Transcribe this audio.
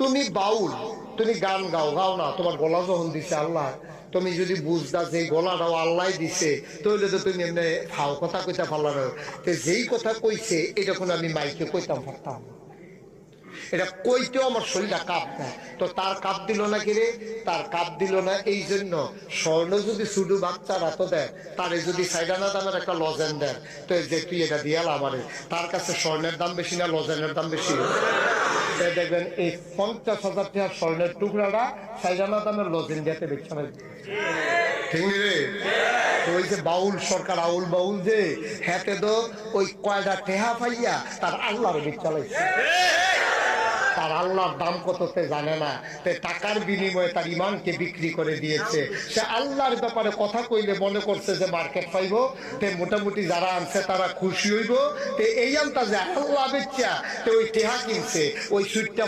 তুমি বাউল, তুমি গান গাও গাও না, তোমার গলা যখন দিছে আল্লাহ, তুমি যদি বুঝতা যে গলাটাও আল্লাহ দিছে, তাহলে তো তুমি এমনি ফাও কথা কইতা পারলাম তো যেই কথা কইছে, এটা কোনো আমি মাইকে কইতাম পারতাম এটা কইতেও আমার শরীরটা কাপ দেয় তো তার কাপ দিল না কিরে তার কাপ দিল না এই জন্য স্বর্ণ যদি শুধু বাচ্চারা তো দেয়, তারে যদি সাইডানা দামের একটা লজেন দেয়, তো যে তুই এটা দিয়াল আমারে তার কাছে স্বর্ণের দাম বেশি না লজেনের দাম বেশি? দেখবেন এই পঞ্চাশ হাজার টাকার স্বর্ণের টুকরাটা সাইজানা দামের লজিন দিতে বেচা নাই ঠিক রে? ওই যে বাউল সরকার, আউল বাউল যে হ্যাঁ তো ওই কয়টা টেহা পাইয়া তার আল্লাহর বিচ চালাইছে তার আল্লাহর দাম কত সে জানে না। তে টাকার বিনিময়ে তার ইমানকে বিক্রি করে দিয়েছে। সে আল্লাহর ব্যাপারে কথা কইলে মনে করছে যে মার্কেট পাইব। তে মোটামুটি যারা আনছে তারা খুশি হইব। তে এই আনতা যে আল্লাহ বেচা তে ওই টেহা কিনছে, ওই সুইটটা